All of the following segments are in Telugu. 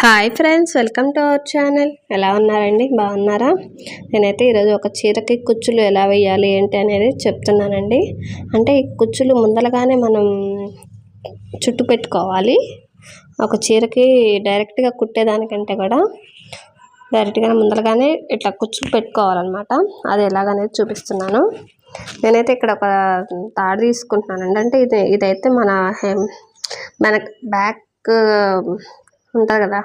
Hi friends welcome to our channel. ఎలా ఉన్నారండి? బాగున్నారా? నేనైతే ఈరోజు ఒక చీరకి కుచ్చులు ఎలా వేయాలి ఏంటి అనేది చెప్తున్నానండి. అంటే ఈ కుచ్చులు ముందలగానే మనం చుట్టు పెట్టుకోవాలి. ఒక చీరకి డైరెక్ట్గా కుట్టేదానికంటే కూడా డైరెక్ట్గా ముందరగానే ఇట్లా కుచ్చులు పెట్టుకోవాలన్నమాట. అది ఎలాగనేది చూపిస్తున్నాను. నేనైతే ఇక్కడ ఒక తాడు తీసుకుంటున్నానండి. అంటే ఇది ఇదైతే మన మన బ్యాక్ ఉంటుంది కదా.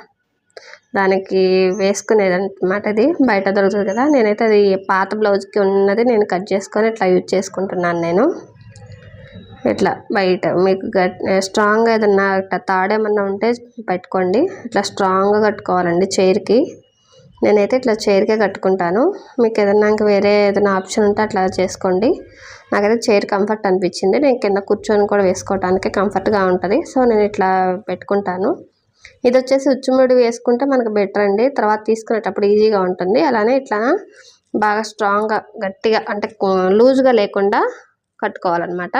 దానికి వేసుకునేది అనమాట అది. బయట దొరుకుతుంది కదా. నేనైతే అది పాత బ్లౌజ్కి ఉన్నది నేను కట్ చేసుకొని ఇట్లా యూజ్ చేసుకుంటున్నాను నేను. ఇట్లా బయట మీకు గట్ స్ట్రాంగ్గా ఏదన్నా ఇట్లా తాడేమన్నా ఉంటే పెట్టుకోండి. ఇట్లా స్ట్రాంగ్గా కట్టుకోవాలండి చైర్కి. నేనైతే ఇట్లా చైర్కే కట్టుకుంటాను. మీకు ఏదన్నా ఇంకా వేరే ఏదైనా ఆప్షన్ ఉంటే అట్లా చేసుకోండి. నాకైతే చైర్ కంఫర్ట్ అనిపించింది. నేను కింద కూర్చొని కూడా వేసుకోవడానికి కంఫర్ట్గా ఉంటుంది. సో నేను ఇట్లా పెట్టుకుంటాను. ఇది వచ్చేసి ఉచ్చుముడి వేసుకుంటే మనకు బెటర్ అండి. తర్వాత తీసుకునేటప్పుడు ఈజీగా ఉంటుంది. అలానే ఇట్లా బాగా స్ట్రాంగ్గా గట్టిగా అంటే లూజ్గా లేకుండా కట్టుకోవాలన్నమాట.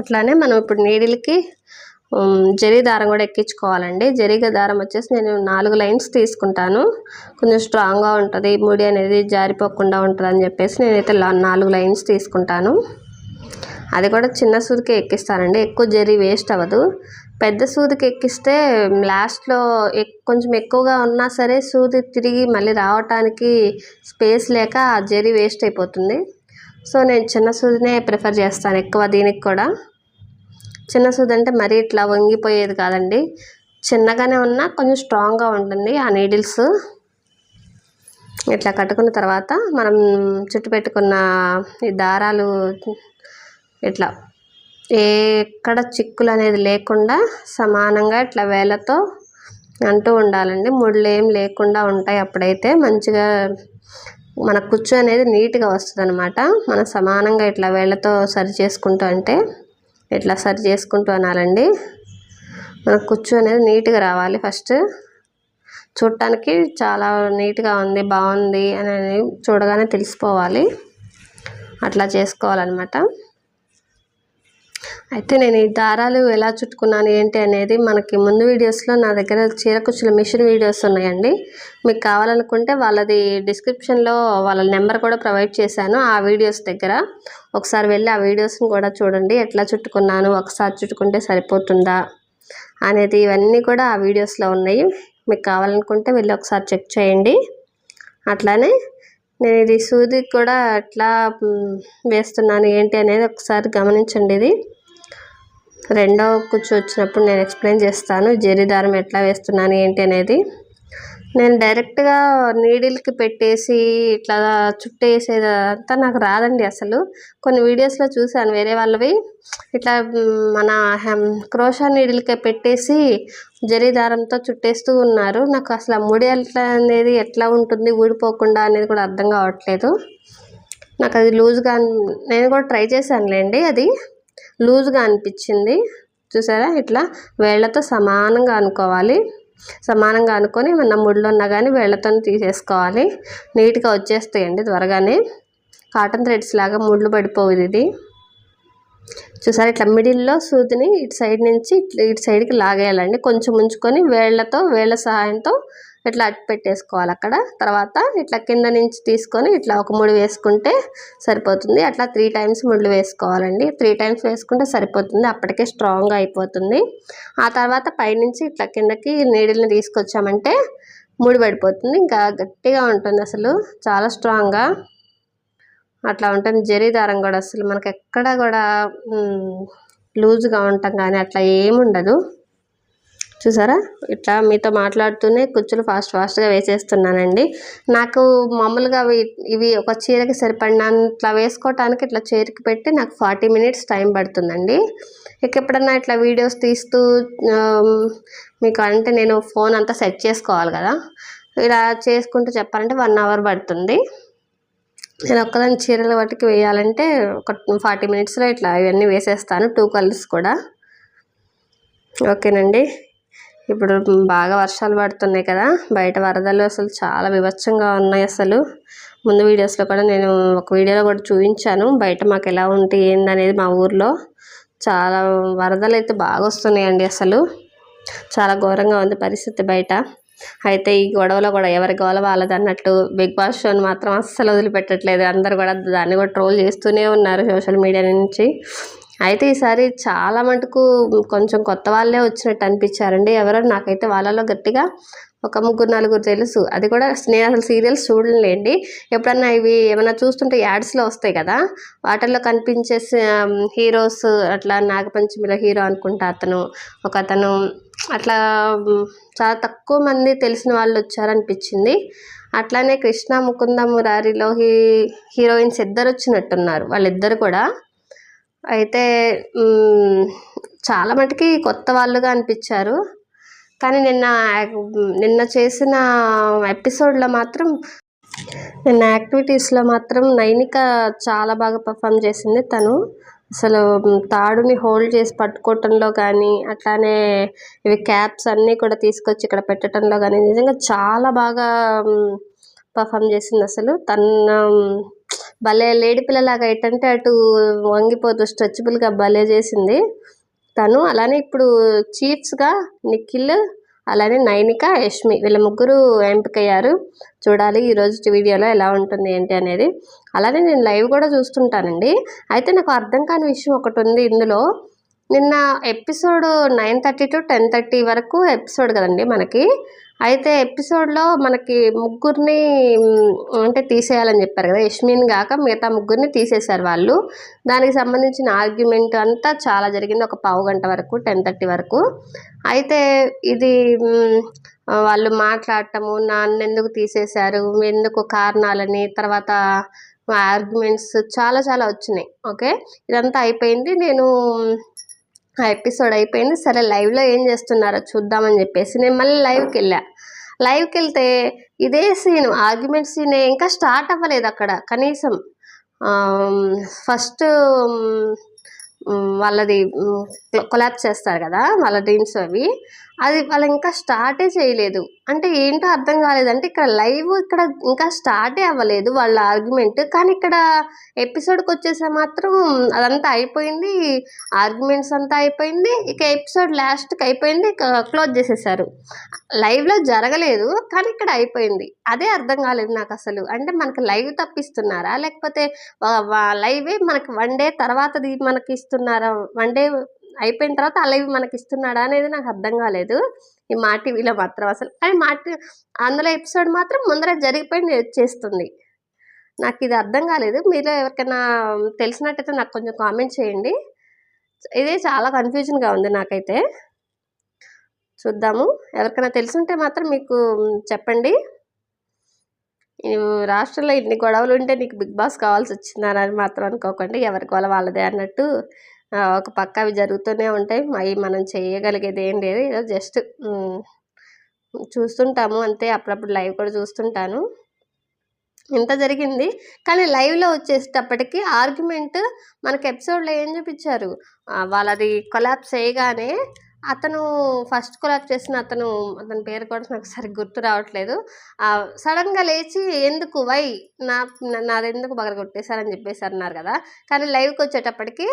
అట్లానే మనం ఇప్పుడు నీడిల్కి జరీ దారం కూడా ఎక్కించుకోవాలండి. జరీగ దారం వచ్చేసి నేను నాలుగు లైన్స్ తీసుకుంటాను. కొంచెం స్ట్రాంగ్గా ఉంటుంది. ముడి అనేది జారిపోకుండా ఉంటుంది అని చెప్పేసి నేనైతే నాలుగు లైన్స్ తీసుకుంటాను. అది కూడా చిన్న సూదికే ఎక్కిస్తానండి. ఎక్కువ జరీ వేస్ట్ అవ్వదు. పెద్ద సూదికి ఎక్కిస్తే లాస్ట్లో కొంచెం ఎక్కువగా ఉన్నా సరే సూది తిరిగి మళ్ళీ రావటానికి స్పేస్ లేక ఆ జరీ వేస్ట్ అయిపోతుంది. సో నేను చిన్న సూదినే ప్రిఫర్ చేస్తాను ఎక్కువ దీనికి కూడా. చిన్న సూది అంటే మరీ ఇట్లా వంగిపోయేది కాదండి. చిన్నగానే ఉన్నా కొంచెం స్ట్రాంగ్గా ఉంటుంది ఆ నీడిల్స్. ఇట్లా కట్టుకున్న తర్వాత మనం చుట్టు పెట్టుకున్న ఈ దారాలు ఇట్లా ఎక్కడ చిక్కులు అనేది లేకుండా సమానంగా ఇట్లా వేలతో అంటూ ఉండాలండి. ముళ్ళు ఏం లేకుండా ఉంటాయి అప్పుడైతే. మంచిగా మన కుచ్చు అనేది నీట్గా వస్తుంది అనమాట మనం సమానంగా ఇట్లా వేళ్ళతో సరి చేసుకుంటూ అంటే ఇట్లా సరి చేసుకుంటూ అనాలండి. మన కుచ్చు అనేది నీట్గా రావాలి ఫస్ట్. చూడటానికి చాలా నీట్గా ఉంది బాగుంది అనేది చూడగానే తెలిసిపోవాలి. అట్లా చేసుకోవాలన్నమాట. అయితే నేను ఈ దారాలు ఎలా చుట్టుకున్నాను ఏంటి అనేది మనకి ముందు వీడియోస్లో నా దగ్గర చీరకుచ్చుల మిషన్ వీడియోస్ ఉన్నాయండి. మీకు కావాలనుకుంటే వాళ్ళది డిస్క్రిప్షన్లో వాళ్ళ నెంబర్ కూడా ప్రొవైడ్ చేశాను ఆ వీడియోస్ దగ్గర. ఒకసారి వెళ్ళి ఆ వీడియోస్ని కూడా చూడండి. ఎట్లా చుట్టుకున్నాను ఒకసారి చుట్టుకుంటే సరిపోతుందా అనేది ఇవన్నీ కూడా ఆ వీడియోస్లో ఉన్నాయి. మీకు కావాలనుకుంటే వెళ్ళి ఒకసారి చెక్ చేయండి. అట్లానే నేను ఇది సూది కూడా ఎట్లా వేస్తున్నాను ఏంటి అనేది ఒకసారి గమనించండి ఇది. రెండో కుచ్చు వచ్చినప్పుడు నేను ఎక్స్ప్లెయిన్ చేస్తాను జరీ దారం ఎట్లా వేస్తున్నాను ఏంటి అనేది. నేను డైరెక్ట్గా నీడిల్కి పెట్టేసి ఇట్లా చుట్టేసేదంతా నాకు రాదండి అసలు. కొన్ని వీడియోస్లో చూశాను వేరే వాళ్ళవి. ఇట్లా మన క్రోషా నీడిల్కే పెట్టేసి జరీ దారంతో చుట్టేస్తూ ఉన్నారు. నాకు అసలు ముడి ఎట్లా అనేది ఎట్లా ఉంటుంది ఊడిపోకుండా అనేది కూడా అర్థం కావట్లేదు. నాకు అది లూజ్గా నేను కూడా ట్రై చేశానులేండి అది. లూజ్గా అనిపించింది. చూసారా? ఇట్లా వేళ్ళతో సమానంగా అనుకోవాలి. సమానంగా అనుకొని మన ముళ్ళు ఉన్నా కానీ వేళ్ళతో తీసేసుకోవాలి. నీట్గా వచ్చేస్తాయండి త్వరగానే. కాటన్ థ్రెడ్స్ లాగా ముళ్ళు పడిపోవు ఇది. చూసారా? ఇట్లా మిడిల్లో సూదిని ఇటు సైడ్ నుంచి ఇటు సైడ్కి లాగేయాలండి. కొంచెం ఉంచుకొని వేళ్ళతో వేళ్ళ సహాయంతో ఇట్లా అట్టు పెట్టేసుకోవాలి అక్కడ. తర్వాత ఇట్లా కింద నుంచి తీసుకొని ఇట్లా ఒక ముడి వేసుకుంటే సరిపోతుంది. అట్లా త్రీ టైమ్స్ ముళ్ళు వేసుకోవాలండి. త్రీ టైమ్స్ వేసుకుంటే సరిపోతుంది. అప్పటికే స్ట్రాంగ్గా అయిపోతుంది. ఆ తర్వాత పైనుంచి ఇట్లా కిందకి నీడిల్ని తీసుకొచ్చామంటే ముడి పడిపోతుంది. ఇంకా గట్టిగా ఉంటుంది అసలు. చాలా స్ట్రాంగ్గా అట్లా ఉంటుంది. జరీ దారం కూడా అసలు మనకి ఎక్కడ కూడా లూజ్గా ఉంటాం కానీ అట్లా ఏముండదు. చూసారా? ఇట్లా మీతో మాట్లాడుతూనే కుచ్చులు ఫాస్ట్ ఫాస్ట్గా వేసేస్తున్నానండి. నాకు మామూలుగా ఇవి ఒక చీరకి సరిపడినంత వేసుకోవటానికి ఇట్లా చీరకి పెట్టి నాకు ఫార్టీ మినిట్స్ టైం పడుతుందండి. ఇక ఎప్పుడన్నా ఇట్లా వీడియోస్ తీస్తూ మీకు అంటే నేను ఫోన్ అంతా సెట్ చేసుకోవాలి కదా. ఇలా చేసుకుంటూ చెప్పాలంటే వన్ అవర్ పడుతుంది. నేను ఒక్కదాని చీరల వాటికి వేయాలంటే ఒక ఫార్టీ మినిట్స్లో ఇట్లా ఇవన్నీ వేసేస్తాను టూ కలర్స్ కూడా. ఓకేనండి. ఇప్పుడు బాగా వర్షాలు పడుతున్నాయి కదా బయట వరదలు అసలు చాలా వివచ్చంగా ఉన్నాయి అసలు. ముందు వీడియోస్లో కూడా నేను ఒక వీడియోలో కూడా చూపించాను బయట మాకు ఎలా ఉంటే ఏందనేది మా ఊర్లో. చాలా వరదలు అయితే బాగా వస్తున్నాయండి అసలు. చాలా ఘోరంగా ఉంది పరిస్థితి బయట. అయితే ఈ గొడవలో కూడా ఎవరి గోల వాళ్ళది అన్నట్టు బిగ్ బాస్ షోని మాత్రం అస్సలు వదిలిపెట్టట్లేదు. అందరు కూడా దాన్ని కూడా ట్రోల్ చేస్తూనే ఉన్నారు సోషల్ మీడియా నుంచి. అయితే ఈసారి చాలా మటుకు కొంచెం కొత్త వాళ్ళే వచ్చినట్టు అనిపించారండి. ఎవరో నాకైతే వాళ్ళలో గట్టిగా ఒక ముగ్గురు నలుగురు తెలుసు. అది కూడా నేను అసలు సీరియల్స్ చూడలేండి. ఎప్పుడన్నా ఇవి ఏమైనా చూస్తుంటే యాడ్స్లో వస్తాయి కదా వాటిల్లో కనిపించే హీరోస్ అట్లా నాగపంచమిలో హీరో అనుకుంటా అతను ఒక అతను అట్లా చాలా తక్కువ మంది తెలిసిన వాళ్ళు వచ్చారనిపించింది. అట్లానే కృష్ణ ముకుంద మురారిలో హీ హీరోయిన్స్ ఇద్దరు వచ్చినట్టున్నారు. వాళ్ళిద్దరు కూడా అయితే చాలా మటుకి కొత్త వాళ్ళుగా అనిపించారు. కానీ నిన్న నిన్న చేసిన ఎపిసోడ్లో మాత్రం నిన్న యాక్టివిటీస్లో మాత్రం నైనిక చాలా బాగా పర్ఫామ్ చేసింది తను. అసలు తాడుని హోల్డ్ చేసి పట్టుకోవటంలో కానీ అట్లానే ఇవి క్యాప్స్ అన్నీ కూడా తీసుకొచ్చి ఇక్కడ పెట్టడంలో కానీ నిజంగా చాలా బాగా పర్ఫామ్ చేసింది అసలు. తన భలే లేడీ పిల్లలాగా ఏంటంటే అటు వంగిపోతూ స్ట్రెచబుల్గా భలే చేసింది. తను అలానే ఇప్పుడు చీఫ్స్గా నిఖిల్ అలానే నైనిక యష్మి వీళ్ళ ముగ్గురు ఎంపికయ్యారు. చూడాలి ఈరోజు వీడియోలో ఎలా ఉంటుంది ఏంటి అనేది. అలానే నేను లైవ్ కూడా చూస్తుంటానండి. అయితే నాకు అర్థం కాని విషయం ఒకటి ఉంది ఇందులో. నిన్న episode nine thirty to ten thirty వరకు ఎపిసోడ్ కదండి మనకి. అయితే ఎపిసోడ్లో మనకి ముగ్గురిని అంటే తీసేయాలని చెప్పారు కదా యష్మిన్ కాక మిగతా ముగ్గురిని తీసేశారు వాళ్ళు. దానికి సంబంధించిన ఆర్గ్యుమెంట్ అంతా చాలా జరిగింది ఒక పావు గంట వరకు టెన్ థర్టీ వరకు. అయితే ఇది వాళ్ళు మాట్లాడటము నాన్న ఎందుకు తీసేశారు ఎందుకు కారణాలని తర్వాత ఆర్గ్యుమెంట్స్ చాలా చాలా వచ్చినాయి ఓకే? ఇదంతా అయిపోయింది. నేను ఆ ఎపిసోడ్ అయిపోయింది. సరే లైవ్లో ఏం చేస్తున్నారో చూద్దామని చెప్పేసి నేను మళ్ళీ లైవ్కి వెళ్ళా లైవ్కి వెళ్తే ఇదే సీన్ ఆర్గ్యుమెంట్ సీనే ఇంకా స్టార్ట్ అవ్వలేదు అక్కడ కనీసం. ఫస్ట్ వాళ్ళది కొలాప్స్ చేస్తారు కదా వాళ్ళ డ్రీమ్స్ అవి. అది వాళ్ళు ఇంకా స్టార్టే చేయలేదు. అంటే ఏంటో అర్థం కాలేదు. అంటే ఇక్కడ లైవ్ ఇక్కడ ఇంకా స్టార్టే అవ్వలేదు వాళ్ళ ఆర్గ్యుమెంట్. కానీ ఇక్కడ ఎపిసోడ్కి వచ్చేసే మాత్రం అదంతా అయిపోయింది. ఆర్గ్యుమెంట్స్ అంతా అయిపోయింది. ఇక ఎపిసోడ్ లాస్ట్కి అయిపోయింది. క్లోజ్ చేసేసారు. లైవ్లో జరగలేదు. కానీ ఇక్కడ అయిపోయింది. అదే అర్థం కాలేదు నాకు అసలు. అంటే మనకి లైవ్ తప్పిస్తున్నారా? లేకపోతే లైవే మనకి వన్ డే తర్వాతది మనకి ఇస్తున్నారా? వన్ డే అయిపోయిన తర్వాత అలా ఇవి మనకి ఇస్తున్నాడా అనేది నాకు అర్థం కాలేదు. ఈ మా టీవీలో మాత్రం అసలు. కానీ మా అందులో ఎపిసోడ్ మాత్రం ముందర జరిగిపోయింది వచ్చేస్తుంది నాకు ఇది అర్థం కాలేదు. మీలో ఎవరికైనా తెలిసినట్టయితే నాకు కొంచెం కామెంట్ చేయండి. ఇదే చాలా కన్ఫ్యూజన్గా ఉంది నాకైతే. చూద్దాము. ఎవరికైనా తెలుసుంటే మాత్రం మీకు చెప్పండి. రాష్ట్రంలో ఇన్ని గొడవలు ఉంటే నీకు బిగ్ బాస్ కావాల్సి వచ్చిందని అని మాత్రం అనుకోకండి. ఎవరికి వాళ్ళ వాళ్ళదే అన్నట్టు ఒక పక్క అవి జరుగుతూనే ఉంటాయి. అవి మనం చేయగలిగేది ఏం లేదు. ఏదో జస్ట్ చూస్తుంటాము. అంతే. అప్పుడప్పుడు లైవ్ కూడా చూస్తుంటాను. ఇంత జరిగింది. కానీ లైవ్లో వచ్చేటప్పటికీ ఆర్గ్యుమెంట్ మనకి ఎపిసోడ్లో ఏం చూపించారు? వాళ్ళది కొలాప్స్ చేయగానే అతను ఫస్ట్ కొలాబ్ చేసిన అతను అతని పేరు కూడా నాకు సరిగ్గా గుర్తు రావట్లేదు. సడన్గా లేచి ఎందుకు? వై? నా నాదెందుకు నాది ఎందుకు బగర కొట్టేశారని చెప్పేసి అన్నారు కదా. కానీ లైవ్కి వచ్చేటప్పటికి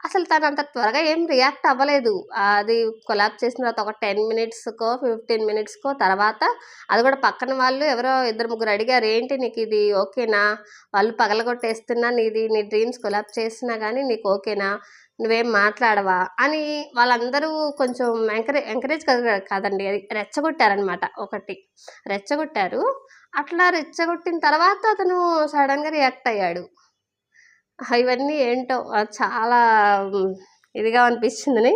అసలు తను అంత త్వరగా ఏం రియాక్ట్ అవ్వలేదు. అది కొలాబ్ చేసిన తర్వాత ఒక టెన్ మినిట్స్కో ఫిఫ్టీన్ మినిట్స్కో తర్వాత అది కూడా పక్కన వాళ్ళు ఎవరో ఇద్దరు ముగ్గురు అడిగారు ఏంటి నీకు ఇది ఓకేనా? వాళ్ళు పగలగొట్టేస్తున్నా నీది నీ డ్రీమ్స్ కొలాబ్ చేసినా కానీ నీకు ఓకేనా? నువ్వేం మాట్లాడవా? అని వాళ్ళందరూ కొంచెం ఎంకరేజ్ ఎంకరేజ్ కాదండి అది రెచ్చగొట్టారనమాట ఒకటి. రెచ్చగొట్టారు. అట్లా రెచ్చగొట్టిన తర్వాత అతను సడన్గా రియాక్ట్ అయ్యాడు. అవన్నీ ఏంటో చాలా ఇదిగా అనిపించిందని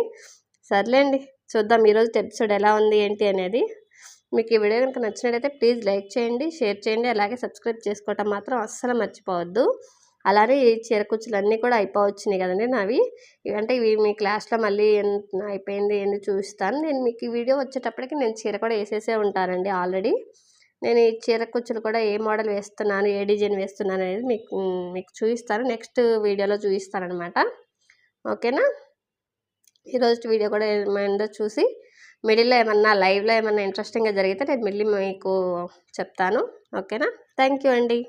సర్లేండి చూద్దాం ఈరోజు ఎపిసోడ్ ఎలా ఉంది ఏంటి అనేది. మీకు ఈ వీడియో కనుక నచ్చినట్లయితే ప్లీజ్ లైక్ చేయండి షేర్ చేయండి అలాగే సబ్స్క్రైబ్ చేసుకోవటం మాత్రం అస్సలు మర్చిపోవద్దు. అలానే ఈ చీర అన్నీ కూడా అయిపోవచ్చినాయి కదండి నావి. ఇవి అంటే ఇవి మీ క్లాస్లో మళ్ళీ అయిపోయింది ఏంది చూస్తాను. నేను మీకు ఈ వీడియో వచ్చేటప్పటికి నేను చీర కూడా వేసేసే ఉంటానండి ఆల్రెడీ. నేను ఈ చీర కుచ్చులు కూడా ఏ మోడల్ వేస్తున్నాను ఏ డిజైన్ వేస్తున్నాను అనేది మీకు మీకు చూపిస్తాను. నెక్స్ట్ వీడియోలో చూపిస్తానమాట ఓకేనా? ఈరోజు వీడియో కూడా ఏమైందో చూసి మిడిల్లో ఏమన్నా లైవ్లో ఏమన్నా ఇంట్రెస్టింగ్గా జరిగితే నేను మళ్ళీ మీకు చెప్తాను. ఓకేనా? థ్యాంక్ యూ అండి.